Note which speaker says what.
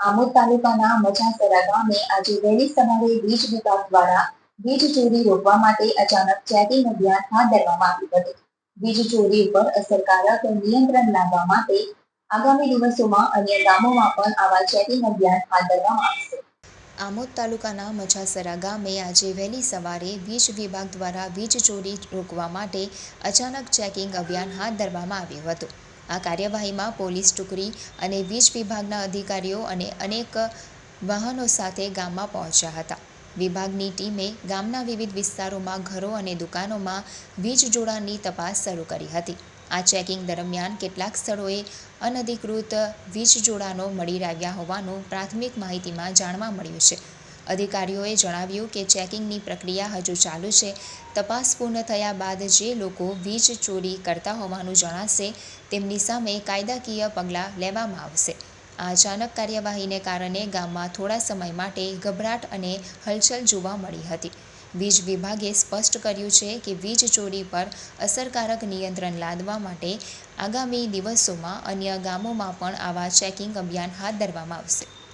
Speaker 1: આમોદ તાલુકાના મજાસરા ગામે આજે વહેલી સવારે વીજ વિભાગ દ્વારા વીજ ચોરી રોકવા માટે અચાનક ચેકિંગ અભિયાન હાથ ધરવામાં આવ્યું હતું. વીજ ચોરી ઉપર અસરકારક નિયંત્રણ લાવવા માટે આગામી દિવસોમાં અન્ય ગામોમાં પણ આવા ચેકિંગ અભિયાન હાથ ધરવામાં આવશે. આમોદ તાલુકાના મજાસરા ગામે આજે વહેલી સવારે વીજ વિભાગ દ્વારા વીજ ચોરી રોકવા માટે અચાનક ચેકિંગ અભિયાન હાથ ધરવામાં આવ્યું હતું. આ કાર્યવાહીમાં પોલીસ ટુકડી અને વીજ વિભાગના અધિકારીઓ અને અનેક વાહનો સાથે ગામમાં પહોંચ્યા હતા. વિભાગની ટીમે ગામના વિવિધ વિસ્તારોમાં ઘરો અને દુકાનોમાં વીજ જોડાણની તપાસ શરૂ કરી હતી. આ ચેકિંગ દરમિયાન કેટલાક સ્થળોએ અનધિકૃત વીજ જોડાણો મળી આવ્યા હોવાનું પ્રાથમિક માહિતીમાં જાણવા મળ્યું છે. અધિકારીઓએ જણાવ્યું કે ચેકિંગની પ્રક્રિયા હજુ ચાલુ છે. તપાસ પૂર્ણ થયા બાદ જે લોકો વીજ ચોરી કરતા હોવાનું જણાશે, તેમની સામે કાયદાકીય પગલાં લેવામાં આવશે. આ અચાનક કાર્યવાહીને કારણે ગામમાં થોડા સમય માટે ગભરાટ અને હલચલ જોવા મળી હતી. વીજ વિભાગે સ્પષ્ટ કર્યું છે કે વીજ ચોરી પર અસરકારક નિયંત્રણ લાદવા માટે આગામી દિવસોમાં અન્ય ગામોમાં પણ આવા ચેકિંગ અભિયાન હાથ ધરવામાં આવશે.